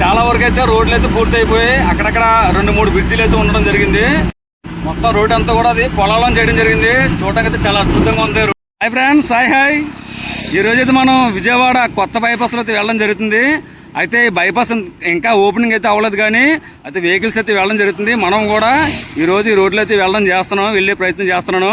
చాలా వరకు అయితే రోడ్లు అయితే పూర్తి అయిపోయి అక్కడక్కడ రెండు మూడు బ్రిడ్జిలు అయితే ఉండడం జరిగింది. మొత్తం రోడ్ అంతా కూడా అది పొలాలను చేయడం జరిగింది. చూడడానికి అయితే చాలా అద్భుతంగా ఉంది. Hi friends hi hi. ఈ రోజు అయితే మనం విజయవాడ కొత్త బైపాస్ అయితే వెళ్ళడం జరుగుతుంది. అయితే ఈ బైపాస్ ఇంకా ఓపెనింగ్ అయితే అవ్వలేదు కానీ అయితే వెహికల్స్ అయితే వెళ్ళడం జరుగుతుంది. మనం కూడా ఈ రోజు ఈ రోడ్లు అయితే వెళ్ళడం చేస్తున్నాం వెళ్ళే ప్రయత్నం చేస్తున్నాను.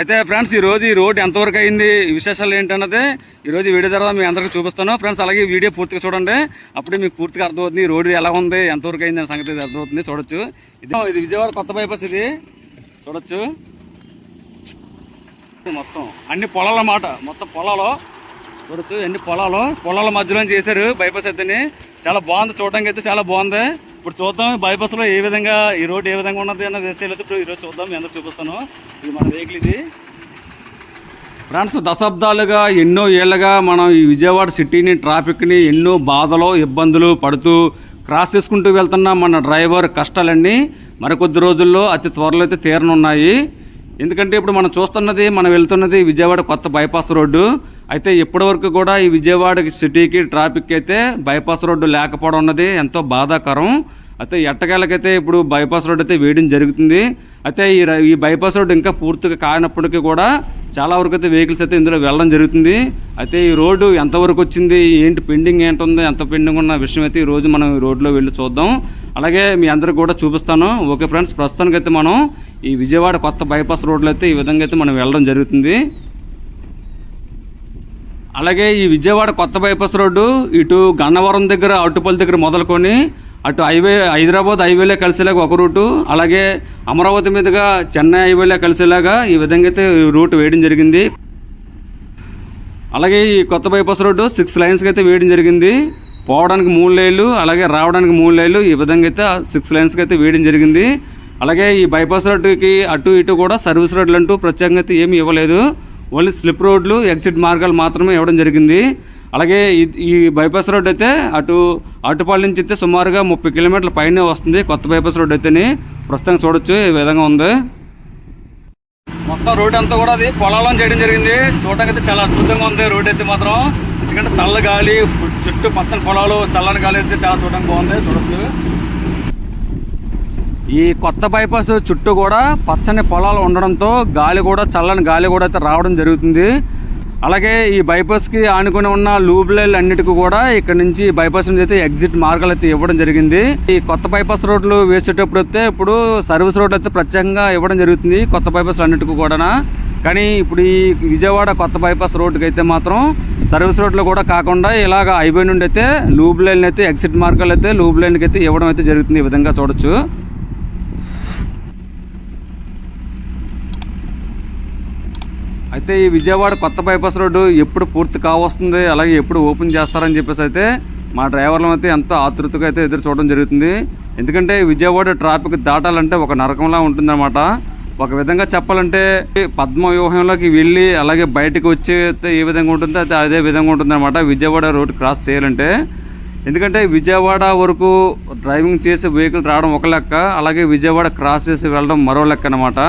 అయితే ఫ్రెండ్స్ ఈ రోజు ఈ రోడ్ ఎంతవరకు అయింది విశేషాలు ఏంటన్నది ఈరోజు వీడియో ద్వారా మీ అందరికీ చూపిస్తాను. ఫ్రెండ్స్ అలాగే వీడియో పూర్తిగా చూడండి. అప్పుడే మీకు పూర్తిగా అర్థమవుతుంది ఈ రోడ్డు ఎలా ఉంది ఎంతవరకు అయింది అనే సంగతి అర్థమవుతుంది చూడొచ్చు. ఇది ఇది విజయవాడ కొత్త బైపాస్ ఇది. చూడొచ్చు. మొత్తం అన్ని పొలాల మాట మొత్తం పొలాలు. చూడొచ్చు అన్ని పొలాలు. పొలాల మధ్యలో చేశారు బైపాస్ అయితేనే. చాలా బాగుంది చూడడానికి అయితే చాలా బాగుంది. ఇప్పుడు చూద్దాం బైపాస్లో ఏ విధంగా ఈ రోడ్ ఏ విధంగా ఉన్నది అన్న విషయాలు అయితే ఇప్పుడు ఈరోజు చూద్దాం మీ అందరూ చూపిస్తాను. ఇది మన వెహికల్ ఇది. ఫ్రెండ్స్ దశాబ్దాలుగా ఎన్నో ఏళ్ళగా మనం ఈ విజయవాడ సిటీని ట్రాఫిక్ని ఎన్నో బాధలు ఇబ్బందులు పడుతూ క్రాస్ చేసుకుంటూ వెళ్తున్న మన డ్రైవర్ కష్టాలన్నీ మరికొద్ది రోజుల్లో అతి త్వరలో అయితే తీరనున్నాయి. ఎందుకంటే ఇప్పుడు మనం చూస్తున్నది మనం వెళ్తున్నది విజయవాడ కొత్త బైపాస్ రోడ్డు. అయితే ఇప్పటివరకు కూడా ఈ విజయవాడ సిటీకి ట్రాఫిక్ అయితే బైపాస్ రోడ్డు లేకపోవడం ఉన్నది ఎంతో బాధాకరం. అయితే ఎట్టకేళ్ళకైతే ఇప్పుడు బైపాస్ రోడ్ అయితే వేయడం జరుగుతుంది. అయితే ఈ ర- ఈ బైపాస్ రోడ్ ఇంకా పూర్తిగా కానప్పటికీ కూడా చాలా వరకు అయితే వెహికల్స్ అయితే ఇందులో వెళ్ళడం జరుగుతుంది. అయితే ఈ రోడ్డు ఎంతవరకు వచ్చింది ఏంటి పెండింగ్ ఏంటుంది ఎంత పెండింగ్ ఉన్న విషయం అయితే ఈ రోజు మనం ఈ రోడ్లో వెళ్ళి చూద్దాం. అలాగే మీ అందరికి కూడా చూపిస్తాను. ఓకే ఫ్రెండ్స్ ప్రస్తుతానికి అయితే మనం ఈ విజయవాడ కొత్త బైపాస్ రోడ్లో అయితే ఈ విధంగా అయితే మనం వెళ్ళడం జరుగుతుంది. అలాగే ఈ విజయవాడ కొత్త బైపాస్ రోడ్డు ఇటు గన్నవరం దగ్గర అట్టుపల్లి దగ్గర మొదలుకొని అటు హైవే హైదరాబాద్ హైవేలో కలిసేలాగా ఒక రూటు అలాగే అమరావతి మీదుగా చెన్నై హైవేలో కలిసేలాగా ఈ విధంగా అయితే ఈ రూట్ వేయడం జరిగింది. అలాగే ఈ కొత్త బైపాస్ రోడ్డు సిక్స్ లైన్స్కి అయితే వేయడం జరిగింది. పోవడానికి మూడు లైన్లు అలాగే రావడానికి మూడు లైన్లు ఈ విధంగా అయితే సిక్స్ లైన్స్కి అయితే వేయడం జరిగింది. అలాగే ఈ బైపాస్ రోడ్డుకి అటు ఇటు కూడా సర్వీస్ రోడ్లు అంటూ ప్రత్యేకంగా అయితే ఏమీ ఇవ్వలేదు. ఓన్లీ స్లిప్ రోడ్లు ఎగ్జిట్ మార్గాలు మాత్రమే ఇవ్వడం జరిగింది. అలాగే ఈ- బైపాస్ రోడ్ అయితే అటు అటుపల్లి నుంచి అయితే సుమారుగా ముప్పై కిలోమీటర్ల పైనే వస్తుంది. కొత్త బైపాస్ రోడ్ అయితేనే ప్రస్తుతం చూడొచ్చు ఈ విధంగా ఉంది. మొత్తం రోడ్ అంతా కూడా అది పొలాలను చేయడం జరిగింది. చూడడానికి అయితే చాలా అద్భుతంగా ఉంది రోడ్ అయితే మాత్రం. ఎందుకంటే చల్ల గాలి చుట్టూ పచ్చని పొలాలు చల్లని గాలి అయితే చాలా చూడడానికి బాగుంది. చూడొచ్చు. ఈ కొత్త బైపాస్ చుట్టూ కూడా పచ్చని పొలాలు ఉండడంతో గాలి కూడా చల్లని గాలి కూడా అయితే రావడం జరుగుతుంది. అలాగే ఈ బైపాస్కి ఆనుకొని ఉన్న లూబ్ లైన్లు అన్నిటికీ కూడా ఇక్కడ నుంచి బైపాస్ నుంచి అయితే ఎగ్జిట్ మార్గాలు అయితే ఇవ్వడం జరిగింది. ఈ కొత్త బైపాస్ రోడ్లు వేసేటప్పుడు అయితే ఇప్పుడు సర్వీస్ రోడ్లు అయితే ప్రత్యేకంగా ఇవ్వడం జరుగుతుంది కొత్త బైపాస్ అన్నిటికీ కూడా కానీ ఇప్పుడు ఈ విజయవాడ కొత్త బైపాస్ రోడ్డుకి అయితే మాత్రం సర్వీస్ రోడ్లు కూడా కాకుండా ఇలాగ హైవే నుండి అయితే లూబ్ లైన్ అయితే ఎగ్జిట్ మార్గాలు అయితే లూబ్ లైన్కి అయితే ఇవ్వడం అయితే జరుగుతుంది ఈ విధంగా చూడొచ్చు. అయితే ఈ విజయవాడ కొత్త బైపాస్ రోడ్డు ఎప్పుడు పూర్తి కావస్తుంది అలాగే ఎప్పుడు ఓపెన్ చేస్తారని చెప్పేసి అయితే మా డ్రైవర్లు అయితే ఎంతో ఆతృతగా అయితే ఎదురు చూడడం జరుగుతుంది. ఎందుకంటే విజయవాడ ట్రాఫిక్ దాటాలంటే ఒక నరకంలా ఉంటుందన్నమాట. ఒక విధంగా చెప్పాలంటే పద్మ వ్యూహంలోకి వెళ్ళి అలాగే బయటకు వచ్చి ఏ విధంగా ఉంటుందో అయితే అదే విధంగా ఉంటుందన్నమాట. విజయవాడ రోడ్ క్రాస్ చేయాలంటే ఎందుకంటే విజయవాడ వరకు డ్రైవింగ్ చేసే వెహికల్ రావడం ఒక లెక్క అలాగే విజయవాడ క్రాస్ చేసి వెళ్ళడం మరో లెక్క అనమాట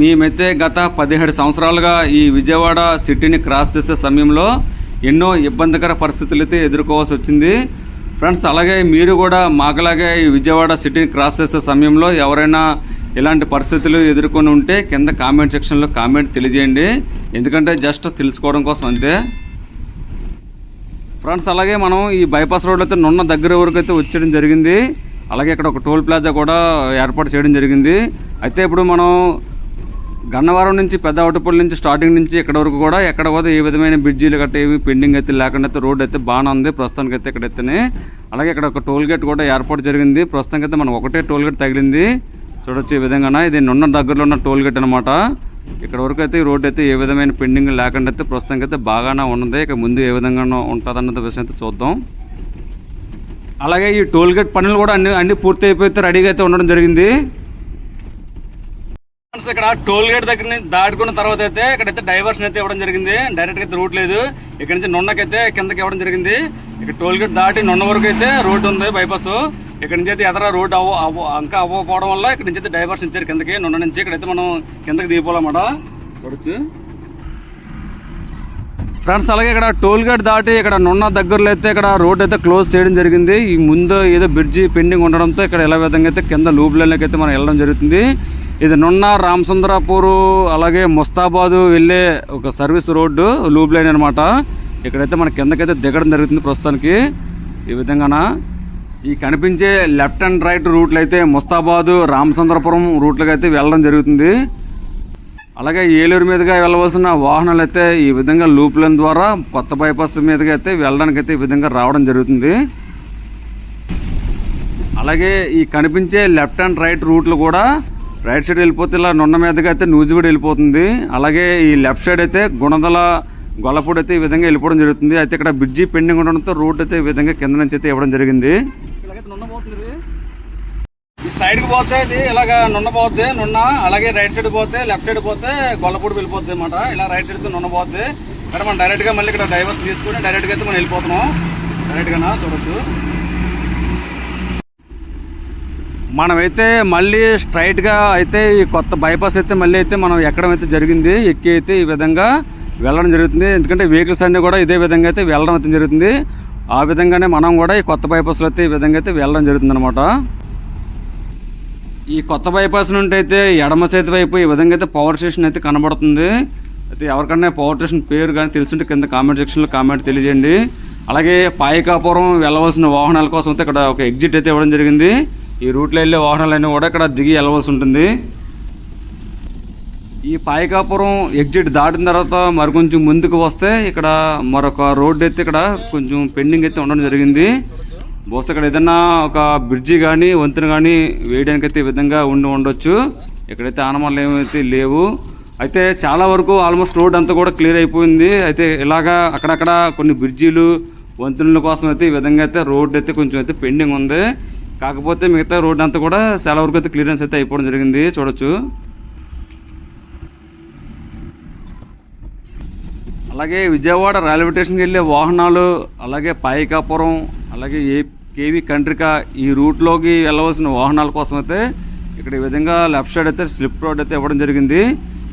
మేమైతే గత పదిహేడు సంవత్సరాలుగా ఈ విజయవాడ సిటీని క్రాస్ చేసే సమయంలో ఎన్నో ఇబ్బందికర పరిస్థితులు అయితే ఎదుర్కోవాల్సి వచ్చింది. ఫ్రెండ్స్ అలాగే మీరు కూడా మాకులాగే ఈ విజయవాడ సిటీని క్రాస్ చేసే సమయంలో ఎవరైనా ఇలాంటి పరిస్థితులు ఎదుర్కొని ఉంటే కింద కామెంట్ సెక్షన్లో కామెంట్ తెలియజేయండి. ఎందుకంటే జస్ట్ తెలుసుకోవడం కోసం అంతే. ఫ్రెండ్స్ అలాగే మనం ఈ బైపాస్ రోడ్లో అయితే నున్న దగ్గర వరకు అయితే వచ్చేయడం జరిగింది. అలాగే ఇక్కడ ఒక టోల్ ప్లాజా కూడా ఏర్పాటు చేయడం జరిగింది. అయితే ఇప్పుడు మనం గన్నవరం నుంచి పెద్ద అవుటపల్లి నుంచి స్టార్టింగ్ నుంచి ఇక్కడ వరకు కూడా ఎక్కడ పోతే ఏ విధమైన బ్రిడ్జీలు గట్రా ఏమి పెండింగ్ అయితే లేకుండా అయితే రోడ్ అయితే బాగానే ఉంది. ప్రస్తుతానికి అయితే ఇక్కడైతేనే అలాగే ఇక్కడ ఒక టోల్ గేట్ కూడా ఏర్పాటు జరిగింది. ప్రస్తుతానికి అయితే మనం ఒకటే టోల్ గేట్ తగిలింది. చూడొచ్చు ఈ విధంగా ఇది నున్న దగ్గరలో ఉన్న టోల్ గేట్ అనమాట ఇక్కడ వరకు అయితే ఈ రోడ్ అయితే ఏ విధమైన పెండింగ్ లేకుండా అయితే ప్రస్తుతానికి అయితే బాగానే ఉన్నది. ఇక ముందు ఏ విధంగా ఉంటుంది అన్నది విషయం అయితే చూద్దాం. అలాగే ఈ టోల్ గేట్ పనులు కూడా అన్ని అన్ని పూర్తి అయిపోతే రెడీగా అయితే ఉండడం జరిగింది. ఇక్కడ టోల్ గేట్ దగ్గర నుంచి దాటుకున్న తర్వాత అయితే ఇక్కడైతే డైవర్షన్ అయితే ఇవ్వడం జరిగింది. డైరెక్ట్ అయితే రూట్ లేదు. ఇక్కడ నుంచి నున్నకైతే కిందకి ఇవ్వడం జరిగింది. ఇక్కడ టోల్ గేట్ దాటి నున్న వరకు అయితే రోడ్ ఉంది బైపాస్ ఇక్కడ నుంచి అయితే ఎదర రోడ్ అవ్వ అవ్వ ఇంకా అవ్వకపోవడం వల్ల ఇక్కడ నుంచి అయితే డైవర్షన్ ఇచ్చారు కిందకి. నున్న నుంచి ఇక్కడైతే మనం కిందకి దిగిపోవాలన్నమాట. చూడొచ్చు. ఫ్రెండ్స్ అలాగే ఇక్కడ టోల్ గేట్ దాటి ఇక్కడ నున్న దగ్గరలో అయితే ఇక్కడ రోడ్ అయితే క్లోజ్ చేయడం జరిగింది. ఈ ముందు ఏదో బ్రిడ్జి పెండింగ్ ఉండడంతో ఇక్కడ ఎలా విధంగా అయితే కింద లూప్ లైన్లోకి అయితే మనం వెళ్ళడం జరుగుతుంది. ఇది నున్న రామచంద్రాపూర్ అలాగే ముస్తాబాదు వెళ్ళే ఒక సర్వీస్ రోడ్డు లూప్ లైన్ అనమాట ఇక్కడైతే మన కిందకైతే దిగడం జరుగుతుంది ప్రస్తుతానికి. ఈ విధంగాన? ఈ కనిపించే లెఫ్ట్ అండ్ రైట్ రూట్లు అయితే ముస్తాబాదు రామచంద్రపురం రూట్లకు అయితే వెళ్ళడం జరుగుతుంది. అలాగే ఏలూరు మీదుగా వెళ్ళవలసిన వాహనాలు అయితే ఈ విధంగా లూప్ లైన్ ద్వారా కొత్త బైపాస్ మీదుగా అయితే వెళ్ళడానికి అయితే ఈ విధంగా రావడం జరుగుతుంది. అలాగే ఈ కనిపించే లెఫ్ట్ అండ్ రైట్ రూట్లు కూడా రైట్ సైడ్ వెళ్ళిపోతే ఇలా నున్న మీదగా అయితే నూజివీడు వెళ్ళిపోతుంది. అలాగే ఈ లెఫ్ట్ సైడ్ అయితే గుణదల గొల్లపూడి అయితే ఈ విధంగా వెళ్ళిపోవడం జరుగుతుంది. అయితే ఇక్కడ బ్రిడ్జి పెండింగ్ ఉండడంతో రోడ్ అయితే ఈ విధంగా కింద నుంచి అయితే ఇవ్వడం జరిగింది. ఈ సైడ్కి పోతే ఇది ఇలాగ నున్న పోద్ది నున్న. అలాగే రైట్ సైడ్ పోతే లెఫ్ట్ సైడ్ పోతే గొల్లపూడి వెళ్ళిపోద్ది అనమాట ఇలా రైట్ సైడ్ నున్న పోద్ది. ఇక్కడ మనం డైరెక్ట్గా మళ్ళీ ఇక్కడ డైవర్స్ తీసుకుని డైరెక్ట్గా అయితే మనం వెళ్ళిపోతున్నాం. డైరెక్ట్గా చూడొచ్చు. మనమైతే మళ్ళీ స్ట్రైట్గా అయితే ఈ కొత్త బైపాస్ అయితే మళ్ళీ అయితే మనం ఎక్కడం అయితే జరిగింది ఎక్కి అయితే ఈ విధంగా వెళ్ళడం జరుగుతుంది. ఎందుకంటే వెహికల్స్ అన్నీ కూడా ఇదే విధంగా అయితే వెళ్ళడం అయితే జరుగుతుంది. ఆ విధంగానే మనం కూడా ఈ కొత్త బైపాస్లో అయితే ఈ విధంగా అయితే వెళ్ళడం జరుగుతుంది అనమాట ఈ కొత్త బైపాస్ నుండి అయితే ఎడమ చేతి వైపు ఈ విధంగా అయితే పవర్ స్టేషన్ అయితే కనబడుతుంది. అయితే ఎవరికన్నా పవర్ స్టేషన్ పేరు కానీ తెలుసుంటే కింద కామెంట్ సెక్షన్లో కామెంట్ తెలియజేయండి. అలాగే పాయకాపురం వెళ్ళవలసిన వాహనాల కోసం అయితే ఇక్కడ ఒక ఎగ్జిట్ అయితే ఇవ్వడం జరిగింది. ఈ రూట్లో వెళ్ళే వాహనాలన్నీ కూడా ఇక్కడ దిగి వెళ్ళవలసి ఉంటుంది. ఈ పాయకాపురం ఎగ్జిట్ దాటిన తర్వాత మరి కొంచెం ముందుకు వస్తే ఇక్కడ మరొక రోడ్డు అయితే ఇక్కడ కొంచెం పెండింగ్ అయితే ఉండడం జరిగింది. బహుశా ఇక్కడ ఏదన్నా ఒక బ్రిడ్జి కానీ వంతెన కానీ వేయడానికి అయితే విధంగా ఉండి ఉండొచ్చు. ఇక్కడైతే ఆనమాలు ఏమైతే లేవు. అయితే చాలా వరకు ఆల్మోస్ట్ రోడ్ అంతా కూడా క్లియర్ అయిపోయింది. అయితే ఇలాగా అక్కడక్కడ కొన్ని బ్రిడ్జీలు వంతెనల కోసం అయితే ఈ విధంగా అయితే రోడ్ అయితే కొంచెం అయితే పెండింగ్ ఉంది. కాకపోతే మిగతా రోడ్ అంతా కూడా చాలా వరకు అయితే క్లియరెన్స్ అయితే అయిపోవడం జరిగింది. చూడొచ్చు. అలాగే విజయవాడ రైల్వే స్టేషన్కి వెళ్ళే వాహనాలు అలాగే పాయికాపురం అలాగే ఏ కేవీ కంట్రికా ఈ రూట్లోకి వెళ్ళవలసిన వాహనాల కోసం అయితే ఇక్కడ ఈ విధంగా లెఫ్ట్ సైడ్ అయితే స్లిప్ రోడ్ అయితే ఇవ్వడం జరిగింది.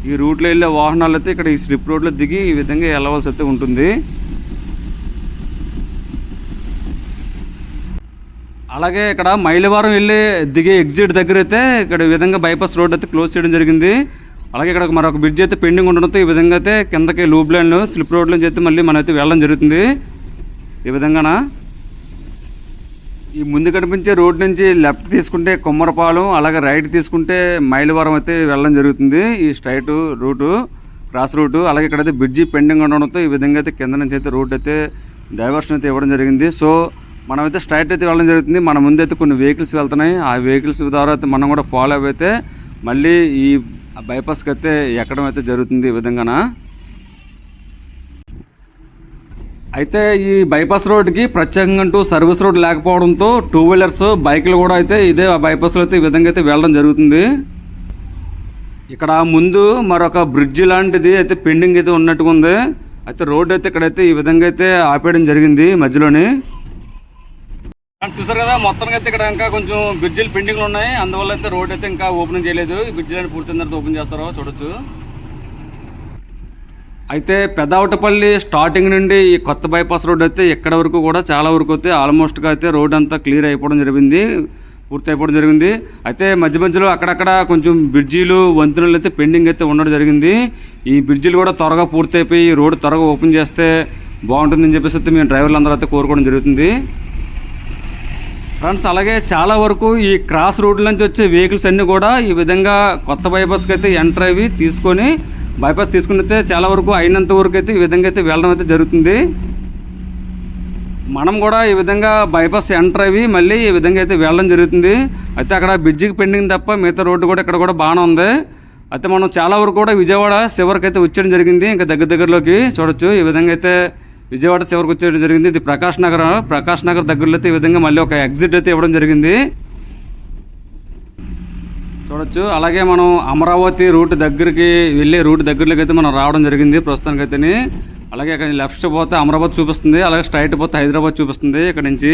ఈ రూట్లో వెళ్ళే వాహనాలు అయితే ఇక్కడ ఈ స్లిప్ రోడ్లో దిగి ఈ విధంగా వెళ్ళవలసి అయితే ఉంటుంది. అలాగే ఇక్కడ మైలవరం వెళ్ళి దిగే ఎగ్జిట్ దగ్గర అయితే ఇక్కడ ఈ విధంగా బైపాస్ రోడ్ అయితే క్లోజ్ చేయడం జరిగింది. అలాగే ఇక్కడ మరొక బ్రిడ్జ్ అయితే పెండింగ్ ఉండడంతో ఈ విధంగా అయితే కిందకి లూప్ లైన్లు స్లిప్ రోడ్ నుంచి అయితే మళ్ళీ మనం అయితే వెళ్ళడం జరుగుతుంది. ఈ విధంగాన? ఈ ముందు కనిపించే రోడ్ నుంచి లెఫ్ట్ తీసుకుంటే కొమ్మరపాలెం అలాగే రైట్ తీసుకుంటే మైలవరం అయితే వెళ్ళడం జరుగుతుంది. ఈ స్ట్రైట్ రూటు క్రాస్ రూటు అలాగే ఇక్కడైతే బ్రిడ్జి పెండింగ్ ఉండడంతో ఈ విధంగా అయితే కింద నుంచి అయితే రోడ్ అయితే డైవర్షన్ అయితే ఇవ్వడం జరిగింది. సో మనమైతే స్ట్రైట్ అయితే వెళ్ళడం జరుగుతుంది. మన ముందు అయితే కొన్ని వెహికల్స్ వెళ్తున్నాయి. ఆ వెహికల్స్ ద్వారా అయితే మనం కూడా ఫాలో అయితే మళ్ళీ ఈ బైపాస్కి అయితే ఎక్కడం అయితే జరుగుతుంది ఈ విధంగాన. అయితే ఈ బైపాస్ రోడ్కి ప్రత్యేకంగా అంటూ సర్వీస్ రోడ్ లేకపోవడంతో టూ వీలర్స్ బైకులు కూడా అయితే ఇదే బైపాస్లో అయితే ఈ విధంగా అయితే వెళ్ళడం జరుగుతుంది. ఇక్కడ ముందు మరొక బ్రిడ్జ్ లాంటిది అయితే పెండింగ్ అయితే ఉన్నట్టుగా ఉంది అయితే రోడ్ అయితే ఇక్కడైతే ఈ విధంగా అయితే ఆపేయడం జరిగింది మధ్యలోనే. చూసారు కదా మొత్తానికి అయితే ఇక్కడ ఇంకా కొంచెం బ్రిడ్జిలు పెండింగ్లు ఉన్నాయి. అందువల్ల అయితే రోడ్ అయితే ఇంకా ఓపెన్ చేయలేదు. ఈ బ్రిడ్జిలు పూర్తి తర్వాత ఓపెన్ చేస్తారో చూడొచ్చు. అయితే పెదావటపల్లి స్టార్టింగ్ నుండి ఈ కొత్త బైపాస్ రోడ్ అయితే ఎక్కడ వరకు కూడా చాలా వరకు అయితే ఆల్మోస్ట్గా అయితే రోడ్ అంతా క్లియర్ అయిపోవడం జరిగింది. పూర్తి అయిపోవడం జరిగింది. అయితే మధ్య మధ్యలో అక్కడక్కడ కొంచెం బ్రిడ్జీలు వంతెనలు అయితే పెండింగ్ అయితే ఉండడం జరిగింది. ఈ బ్రిడ్జిలు కూడా త్వరగా పూర్తి అయిపోయి రోడ్ త్వరగా ఓపెన్ చేస్తే బాగుంటుందని చెప్పేసి అయితే మేము డ్రైవర్లు అందరూ అయితే కోరుకోవడం జరుగుతుంది. ఫ్రెండ్స్ అలాగే చాలా వరకు ఈ క్రాస్ రోడ్ల నుంచి వచ్చే వెహికల్స్ అన్నీ కూడా ఈ విధంగా కొత్త బైపాస్కి అయితే ఎంటర్ అవి తీసుకొని బైపాస్ తీసుకుని అయితే చాలా వరకు అయినంత వరకు అయితే ఈ విధంగా అయితే వెళ్ళడం అయితే జరుగుతుంది. మనం కూడా ఈ విధంగా బైపాస్ ఎంటర్ అవి మళ్ళీ ఈ విధంగా అయితే వెళ్ళడం జరుగుతుంది. అయితే అక్కడ బ్రిడ్జికి పెండింగ్ తప్ప మిగతా రోడ్డు కూడా ఇక్కడ కూడా బాగానే ఉంది. అయితే మనం చాలా వరకు కూడా విజయవాడ చివరికి అయితే వచ్చేయడం జరిగింది. ఇంకా దగ్గర దగ్గరలోకి చూడొచ్చు. ఈ విధంగా అయితే విజయవాడ చివరికి వచ్చేయడం జరిగింది. ఇది ప్రకాష్ నగర్ ప్రకాష్ నగర్ దగ్గరలో అయితే ఈ విధంగా మళ్ళీ ఒక ఎగ్జిట్ అయితే ఇవ్వడం జరిగింది. చూడొచ్చు. అలాగే మనం అమరావతి రూట్ దగ్గరికి వెళ్ళే రూట్ దగ్గరలోకి అయితే మనం రావడం జరిగింది ప్రస్తుతానికి అయితే అలాగే అక్కడ లెఫ్ట్ పోతే అమరావతి చూపిస్తుంది. అలాగే స్ట్రైట్ పోతే హైదరాబాద్ చూపిస్తుంది ఇక్కడ నుంచి.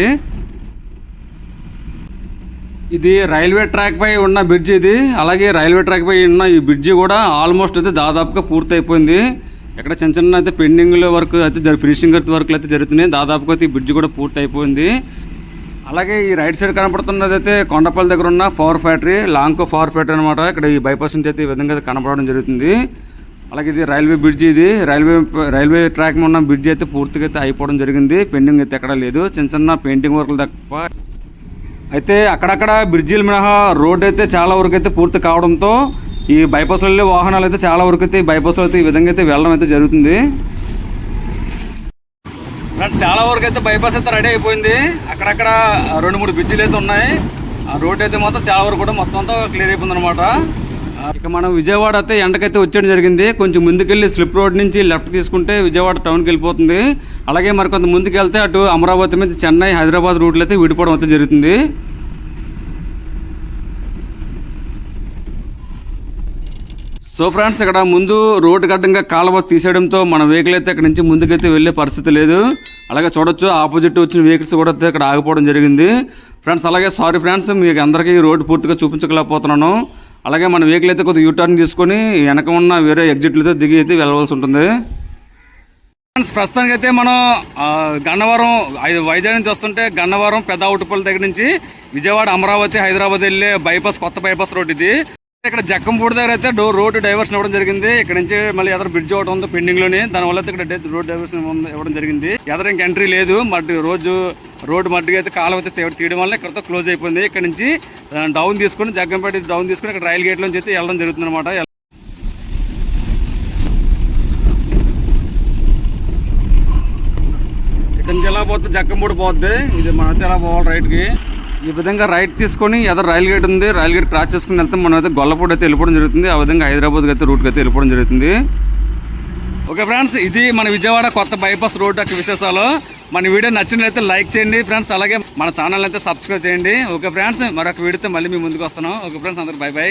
ఇది రైల్వే ట్రాక్ పై ఉన్న బ్రిడ్జ్ ఇది. అలాగే రైల్వే ట్రాక్ పై ఉన్న ఈ బ్రిడ్జి కూడా ఆల్మోస్ట్ అయితే దాదాపుగా పూర్తి అయిపోయింది ఇక్కడ చిన్న చిన్న అయితే పెండింగ్ వర్క్ అయితే జరి- ఫినిషింగ్ వర్క్లు అయితే జరుగుతున్నాయి. దాదాపుగా అయితే ఈ బ్రిడ్జ్ కూడా పూర్తి అయిపోయింది అలాగే ఈ రైట్ సైడ్ కనపడుతున్నది అయితే కొండపల్లి దగ్గర ఉన్న power factory Lanco power factory అనమాట ఇక్కడ ఈ బైపాస్ నుంచి అయితే ఈ విధంగా అయితే కనపడడం జరుగుతుంది. అలాగే ఇది రైల్వే బ్రిడ్జ్ ఇది. రైల్వే రైల్వే ట్రాక్ ఉన్న బ్రిడ్జ్ అయితే పూర్తిగా అయితే అయిపోవడం జరిగింది. పెండింగ్ అయితే ఎక్కడ లేదు. చిన్న చిన్న పెయింటింగ్ వర్క్లు తప్ప. అయితే అక్కడక్కడ బ్రిడ్జిలు మినహా రోడ్ అయితే చాలా వరకు అయితే పూర్తి కావడంతో ఈ బైపాస్ వెళ్ళే వాహనాలు అయితే చాలా వరకు అయితే ఈ బైపాస్ అయితే ఈ విధంగా అయితే వెళ్ళడం అయితే జరుగుతుంది. ఫ్రెండ్స్ చాలా వరకు అయితే బైపాస్ అయితే రెడీ అయిపోయింది. అక్కడక్కడ రెండు మూడు బ్రిడ్జిలు అయితే ఉన్నాయి. ఆ రోడ్ అయితే మాత్రం చాలా వరకు కూడా మొత్తం అంతా క్లియర్ అయిపోయింది అనమాట ఇక మనం విజయవాడ అయితే ఎండకైతే వచ్చేయడం జరిగింది. కొంచెం ముందుకెళ్ళి స్లిప్ రోడ్ నుంచి లెఫ్ట్ తీసుకుంటే విజయవాడ టౌన్కి వెళ్ళిపోతుంది. అలాగే మరి కొంత ముందుకు వెళ్తే అటు అమరావతి మీద చెన్నై హైదరాబాద్ రూట్లు అయితే విడిపోవడం అయితే జరుగుతుంది. సో ఫ్రెండ్స్ ఇక్కడ ముందు రోడ్డు గడ్డంగా కాలువ తీసేయడంతో మన వెహికల్ అయితే ఇక్కడ నుంచి ముందుకైతే వెళ్ళే పరిస్థితి లేదు. అలాగే చూడొచ్చు ఆపోజిట్ వచ్చిన వెహికల్స్ కూడా అయితే ఇక్కడ ఆగిపోవడం జరిగింది. ఫ్రెండ్స్ అలాగే సారీ ఫ్రెండ్స్ మీకు అందరికీ రోడ్డు పూర్తిగా చూపించలేకపోతున్నాను. అలాగే మన వెహికల్ అయితే కొద్దిగా యూటర్న్ తీసుకొని వెనక ఉన్న వేరే ఎగ్జిట్లతో దిగి అయితే వెళ్ళవలసి ఉంటుంది. ఫ్రెండ్స్ ప్రస్తుతానికి అయితే మనం గన్నవరం ఐదు వైజాగ్ నుంచి వస్తుంటే గన్నవరం పెద్ద అవుటుపల్లి దగ్గర నుంచి విజయవాడ అమరావతి హైదరాబాద్ వెళ్ళే బైపాస్ కొత్త బైపాస్ రోడ్ ఇది. ఇక్కడ జక్కంపూడి దగ్గర అయితే డో రోడ్ డైవర్షన్ ఇవ్వడం జరిగింది. ఇక్కడ నుంచి మళ్ళీ ఎదర బ్రిడ్జ్ ఒకటి ఉంది పెండింగ్లోని. దానివల్ల అయితే ఇక్కడ రోడ్ డైవర్షన్ ఇవ్వడం జరిగింది. ఎదర ఇంక ఎంట్రీ లేదు. మట్టి రోజు రోడ్ మట్టిగా అయితే కాలం అయితే తీయడం వల్ల ఇక్కడతో క్లోజ్ అయిపోయింది. ఇక్కడ నుంచి డౌన్ తీసుకొని జగ్గంపేట డౌన్ తీసుకొని ఇక్కడ రైల్ గేట్ నుంచి అయితే వెళ్ళడం జరుగుతుంది అనమాట ఇక్కడ నుంచి ఎలా పోతే జక్కంపూడి పోతుంది ఇది మనైతే ఎలా పోవాలి రైట్కి ఈ విధంగా రైట్ తీసుకొని ఏదో రైల్ గేట్ ఉంది రైల్ గేట్ క్రాస్ చేసుకుని వెళ్తే మనం అయితే గొల్లపూడి అయితే వెళ్ళిపోవడం జరుగుతుంది ఆ విధంగా హైదరాబాద్కి అయితే రూట్కి అయితే వెళ్ళిపోవడం జరుగుతుంది. ఓకే ఫ్రెండ్స్ ఇది మన విజయవాడ కొత్త బైపాస్ రోడ్ యొక్క విశేషాలు. మన వీడియో నచ్చినట్లయితే లైక్ చేయండి ఫ్రెండ్స్ అలాగే మన ఛానల్ అయితే సబ్స్క్రైబ్ చేయండి. ఓకే ఫ్రెండ్స్ మరొక వీడియోతో మళ్ళీ మీ ముందుకు వస్తున్నాం. ఓకే ఫ్రెండ్స్ అందరు బై బై.